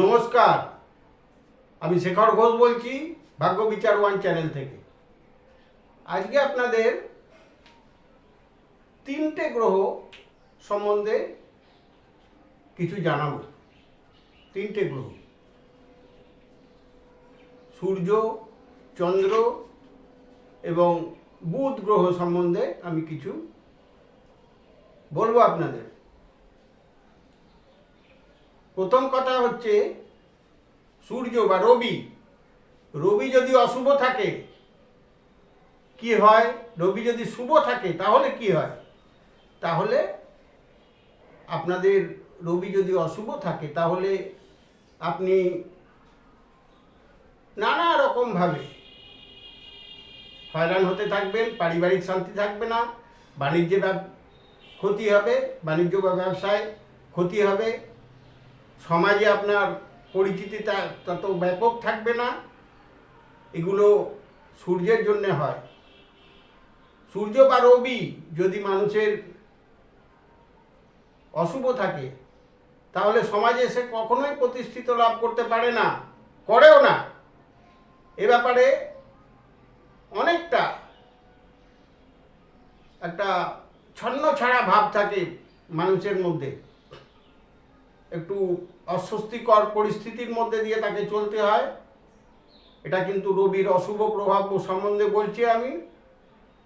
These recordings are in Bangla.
নমস্কার, আমি শেখর ঘোষ বলছি, ভাগ্য বিচার ওয়ান চ্যানেল থেকে। আজকে আপনাদের তিনটে গ্রহ সম্বন্ধে কিছু জানাব। তিনটে গ্রহ। সূর্য, চন্দ্র এবং বুধ গ্রহ সম্বন্ধে আমি কিছু বলব আপনাদের। প্রথম কথা হচ্ছে, সূর্য বা রবি রবি যদি অশুভ থাকে, কি হয়? রবি যদি শুভ থাকে, তাহলে কি হয়? তাহলে আপনাদের রবি যদি অশুভ থাকে, তাহলে আপনি নানা রকমভাবে হয়রান হতে থাকবেন, পারিবারিক শান্তি থাকবে না, বাণিজ্যে ক্ষতি হবে, বাণিজ্য বা ব্যবসায় ক্ষতি হবে সমাজে আপনার পরিচিতিটা তত ব্যাপক থাকবে না। এগুলো সূর্যের জন্য হয়। সূর্য বা রবি যদি মানুষের অশুভ থাকে, তাহলে সমাজে সে কখনোই প্রতিষ্ঠিত লাভ করতে পারে না, করেও না। এ ব্যাপারে অনেকটা একটা ছন্ন ছাড়া ভাব থাকে মানুষের মধ্যে। একটু অস্বস্তিকর পরিস্থিতির মধ্যে দিয়ে তাকে চলতে হয়। এটা কিন্তু রবির অশুভ প্রভাব সম্বন্ধে বলছি আমি।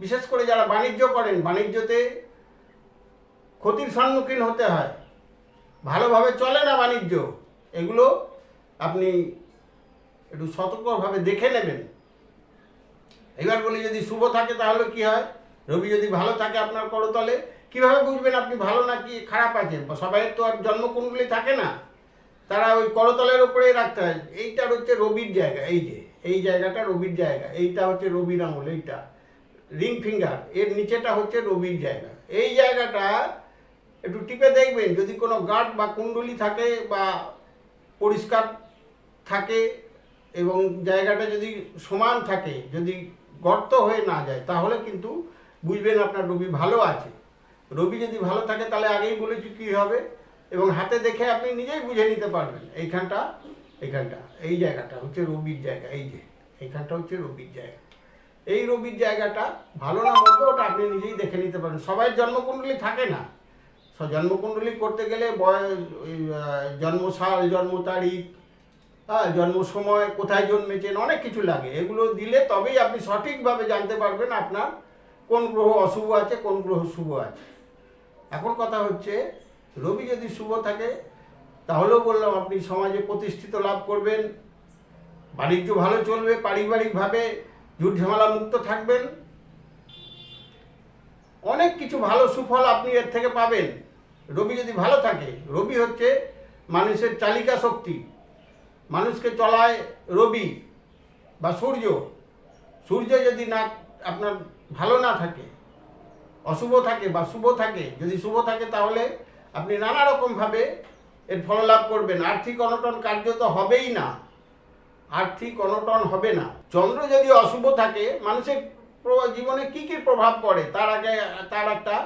বিশেষ করে যারা বাণিজ্য করেন, বাণিজ্যতে ক্ষতির সম্মুখীন হতে হয়। ভালোভাবে চলে না বাণিজ্য, এগুলো আপনি একটু সতর্কভাবে দেখে নেবেন। এবার বলি যদি শুভ থাকে তাহলে কি হয়? রবি যদি ভালো থাকে আপনার করতলে কীভাবে বুঝবেন আপনি ভালো নাকি খারাপ আছেন? সবাই তো আর জন্মকুণ্ডলী থাকে না। তারা ওই করতলের উপরেই রাখতে হয়। এইটার হচ্ছে রবির জায়গা, এই যে, এই জায়গাটা রবির জায়গা, এইটা হচ্ছে রবির আঙুল, এইটা। রিং ফিঙ্গার, এর নিচেটা হচ্ছে রবির জায়গা। এই জায়গাটা একটু টিপে দেখবেন, যদি কোনো গাঁট বা কুণ্ডলি থাকে বা পরিষ্কার থাকে এবং জায়গাটা যদি সমান থাকে, যদি গর্ত হয়ে না যায়, তাহলে কিন্তু বুঝবেন আপনার রবি ভালো আছে। রবি যদি ভালো থাকে তাহলে আগেই বলেছি কী হবে? এবং হাতে দেখে আপনি নিজেই বুঝে নিতে পারবেন। এইখানটা এইখানটা, এই জায়গাটা হচ্ছে রবির জায়গা, এই যে, এইখানটা হচ্ছে রবির জায়গা। এই রবির জায়গাটা ভালো না মন্দ, ওটা আপনি নিজেই দেখে নিতে পারেন সবাই জন্মকুণ্ডলী থাকে না। জন্মকুণ্ডলী করতে গেলে বয়স জন্মসাল, জন্ম তারিখ হ্যাঁ জন্ম সময়, কোথায় জন্মেছেন, অনেক কিছু লাগে। এগুলো দিলে তবেই আপনি সঠিকভাবে জানতে পারবেন আপনার কোন গ্রহ অশুভ আছে, কোন গ্রহ শুভ আছে। এখন কথা হচ্ছে, রবি যদি শুভ থাকে, তাহলেও বললাম আপনি সমাজে প্রতিষ্ঠিত লাভ করবেন, বাণিজ্য ভালো চলবে, পারিবারিকভাবে ঝুট ঝামেলা মুক্ত থাকবেন, অনেক কিছু ভালো সুফল আপনি এর থেকে পাবেন। রবি যদি ভালো থাকে, রবি হচ্ছে মানুষের চালিকা শক্তি। মানুষকে চলায় রবি বা সূর্য। সূর্য যদি না, আপনার ভালো না থাকে অশুভ থাকে বা শুভ থাকে, যদি শুভ থাকে তাহলে আপনি নানা রকমভাবে এর ফল লাভ করবেন। আর্থিক অনটন কার্য তো হবেই না। আর্থিক অনটন হবে না। চন্দ্র যদি অশুভ থাকে, মানুষের জীবনে কি কি প্রভাব পড়ে? তার আগে, তার একটা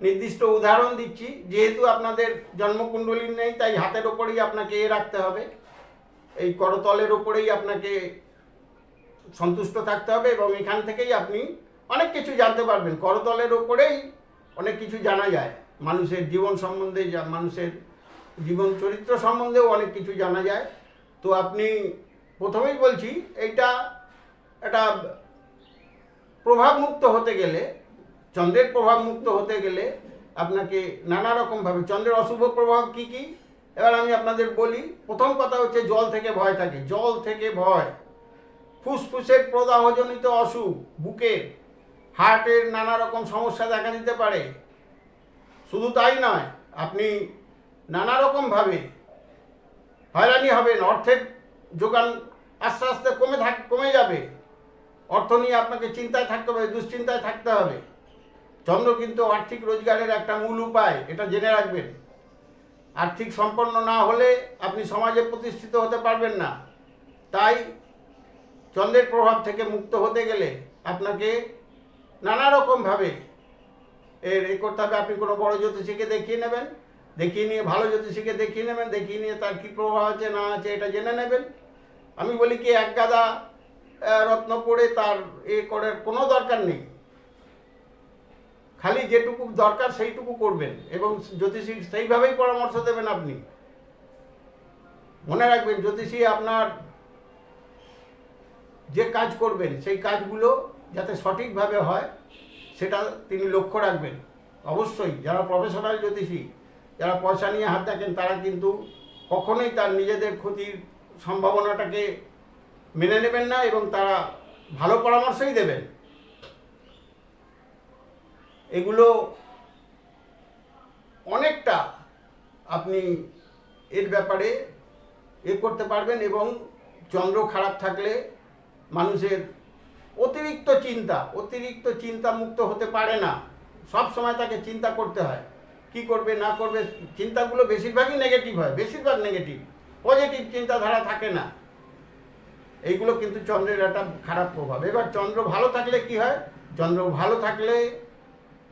নির্দিষ্ট উদাহরণ দিচ্ছি। যেহেতু আপনাদের জন্মকুণ্ডলী নেই, তাই হাতের ওপরেই আপনাকে এ রাখতে হবে। এই করতলের ওপরেই আপনাকে সন্তুষ্ট থাকতে হবে এবং এখান থেকেই আপনি অনেক কিছু জানতে পারবেন। করতলের ওপরেই অনেক কিছু জানা যায়। মানুষের জীবন সম্বন্ধে মানুষের জীবন চরিত্র সম্বন্ধেও অনেক কিছু জানা যায়। তো আপনি প্রথমেই বলছি, এইটা একটা প্রভাবমুক্ত হতে গেলে, চন্দ্রের প্রভাবমুক্ত হতে গেলে আপনাকে নানা রকমভাবে, চন্দ্রের অশুভ প্রভাব কি কি? এবার আমি আপনাদের বলি, প্রথম কথা হচ্ছে জল থেকে ভয় থাকে। জল থেকে ভয়। ফুসফুসের প্রদাহজনিত অসুখ, বুকের হার্টের নানা রকম সমস্যা দেখা দিতে পারে। শুধু তাই নয়, আপনি নানা রকমভাবে হয়রানি হবেন, অর্থের যোগান আস্তে আস্তে কমে থাক, কমে যাবে। অর্থ নিয়ে আপনাকে চিন্তায় থাকতে হবে, দুশ্চিন্তায় থাকতে হবে। চন্দ্র কিন্তু আর্থিক রোজগারের একটা মূল উপায়, এটা জেনে রাখবেন। আর্থিক সম্পন্ন না হলে আপনি সমাজে প্রতিষ্ঠিত হতে পারবেন না। তাই চন্দ্রের প্রভাব থেকে মুক্ত হতে গেলে আপনাকে নানা রকমভাবে এর এ করতে হবে। আপনি কোনো বড় জ্যোতিষীকে দেখিয়ে নেবেন, দেখিয়ে নিয়ে ভালো জ্যোতিষীকে দেখিয়ে নেবেন, দেখিয়ে নিয়ে তার কী প্রভাব আছে, না আছে, এটা জেনে নেবেন। আমি বলি কি, এক গাদা রত্ন পড়ে তার এ করার কোনো দরকার নেই। খালি যেটুকু দরকার সেইটুকু করবেন এবং জ্যোতিষী সেইভাবেই পরামর্শ দেবেন আপনি। মনে রাখবেন, জ্যোতিষী আপনার যে কাজ করবেন, সেই কাজগুলো যাতে সঠিকভাবে হয়, সেটা তিনি লক্ষ্য রাখবেন। অবশ্যই, যারা প্রফেশনাল জ্যোতিষী, যারা পয়সা নিয়ে হাত দেখেন, তারা কিন্তু কখনোই তার নিজেদের ক্ষতির সম্ভাবনাটাকে মেনে নেবেন না এবং তারা ভালো পরামর্শই দেবেন। এগুলো অনেকটা আপনি এর ব্যাপারে এ করতে পারবেন এবং চন্দ্র খারাপ থাকলে মানুষের অতিরিক্ত চিন্তা অতিরিক্ত চিন্তা মুক্ত হতে পারে না। সব সময় তাকে চিন্তা করতে হয়। কি করবে, না করবে, চিন্তাগুলো বেশিরভাগই নেগেটিভ হয়, বেশিরভাগ নেগেটিভ পজিটিভ চিন্তাধারা থাকে না। এইগুলো কিন্তু চন্দ্রের একটা খারাপ প্রভাব। এবার চন্দ্র ভালো থাকলে কি হয়? চন্দ্র ভালো থাকলে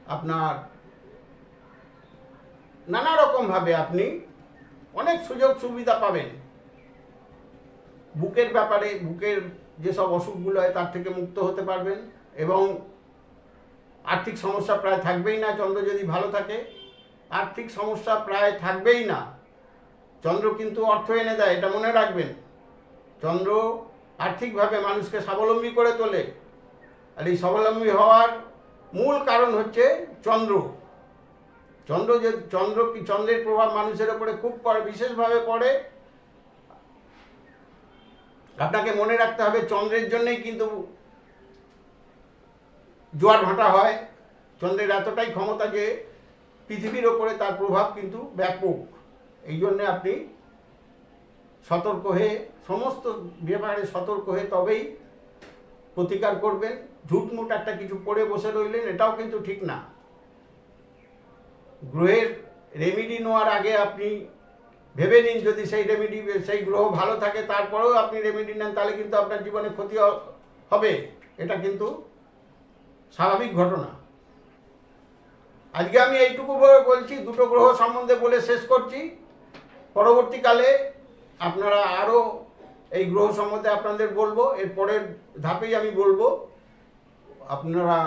আপনার নানা রকমভাবে আপনি অনেক সুযোগ সুবিধা পাবেন। বুকের ব্যাপারে, বুকের যেসব অসুখগুলো হয় তার থেকে মুক্ত হতে পারবেন এবং আর্থিক সমস্যা প্রায় থাকবেই না, চন্দ্র যদি ভালো থাকে। আর্থিক সমস্যা প্রায় থাকবেই না। চন্দ্র কিন্তু অর্থ এনে দেয়, এটা মনে রাখবেন। চন্দ্র আর্থিকভাবে মানুষকে স্বাবলম্বী করে তোলে। আর এই স্বাবলম্বী হওয়ার মূল কারণ হচ্ছে চন্দ্র। চন্দ্র যে, চন্দ্র চন্দ্রের প্রভাব মানুষের ওপরে খুব পড়ে, বিশেষভাবে পড়ে। আপনাকে মনে রাখতে হবে, চন্দ্রের জন্যই কিন্তু জোয়ার ভাটা হয়। চন্দ্রের এতটাই ক্ষমতা যে পৃথিবীর ওপরে তার প্রভাব কিন্তু ব্যাপক। এই জন্যে আপনি সতর্ক হয়ে, সমস্ত ব্যাপারে সতর্ক হয়ে তবেই প্রতিকার করবেন। ঝুটমুট একটা কিছু পড়ে বসে রইলেন, এটাও কিন্তু ঠিক না। গ্রহের রেমিডি নেওয়ার আগে আপনি ভেবে নিন যদি সেই রেমিডি সেই গ্রহ ভালো থাকে, তারপরেও আপনি রেমিডি নেন, তাহলে কিন্তু আপনার জীবনে ক্ষতি হবে। এটা কিন্তু স্বাভাবিক ঘটনা। আজকে আমি এইটুকু বলে বলছি, দুটো গ্রহ সম্বন্ধে বলে শেষ করছি। পরবর্তীকালে আপনারা আরও এই গ্রহ সম্বন্ধে আপনাদের বলব, এর পরের ধাপেই আমি বলব। আপনারা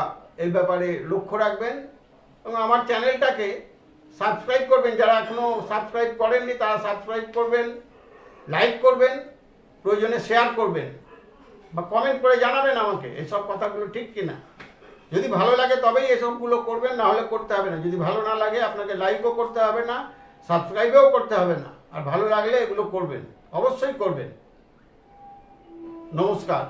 এই ব্যাপারে লক্ষ্য রাখবেন এবং আমার চ্যানেলটাকে সাবস্ক্রাইব করবেন, যারা এখনও সাবস্ক্রাইব করেননি তারা সাবস্ক্রাইব করবেন, লাইক করবেন, প্রয়োজনে শেয়ার করবেন বা কমেন্ট করে জানাবেন আমাকে, এসব কথাগুলো ঠিক কিনা। যদি ভালো লাগে তবেই এসবগুলো করবেন, না হলে করতে হবে না। যদি ভালো না লাগে, আপনাকে লাইকও করতে হবে না, সাবস্ক্রাইবও করতে হবে না। আর ভালো লাগলে এগুলো করবেন, অবশ্যই করবেন। নমস্কার।